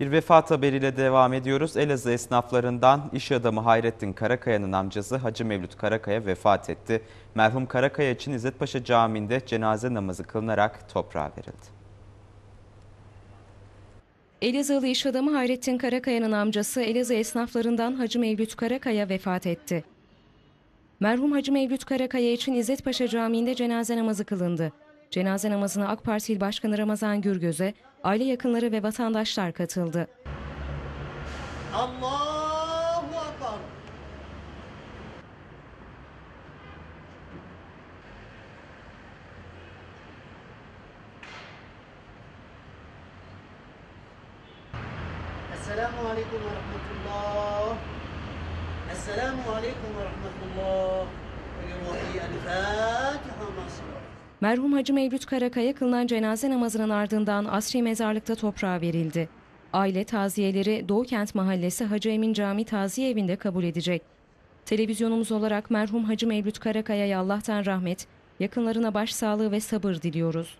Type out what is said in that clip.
Bir vefat haberiyle devam ediyoruz. Elazığ esnaflarından iş adamı Hayrettin Karakaya'nın amcası Hacı Mevlüt Karakaya vefat etti. Merhum Karakaya için İzzetpaşa Camii'nde cenaze namazı kılınarak toprağa verildi. Elazığlı iş adamı Hayrettin Karakaya'nın amcası Elazığ esnaflarından Hacı Mevlüt Karakaya vefat etti. Merhum Hacı Mevlüt Karakaya için İzzetpaşa Camii'nde cenaze namazı kılındı. Cenaze namazına AK Parti İl Başkanı Ramazan Gürgöz'e aile yakınları ve vatandaşlar katıldı. Allahu Akbar. Esselamu Aleyküm ve Rahmetullah. Esselamu Aleyküm ve Rahmetullah. Merhum Hacı Mevlüt Karakaya kılınan cenaze namazının ardından Asri Mezarlık'ta toprağa verildi. Aile taziyeleri Doğukent Mahallesi Hacı Emin Cami Taziye Evi'nde kabul edecek. Televizyonumuz olarak merhum Hacı Mevlüt Karakaya'ya Allah'tan rahmet, yakınlarına başsağlığı ve sabır diliyoruz.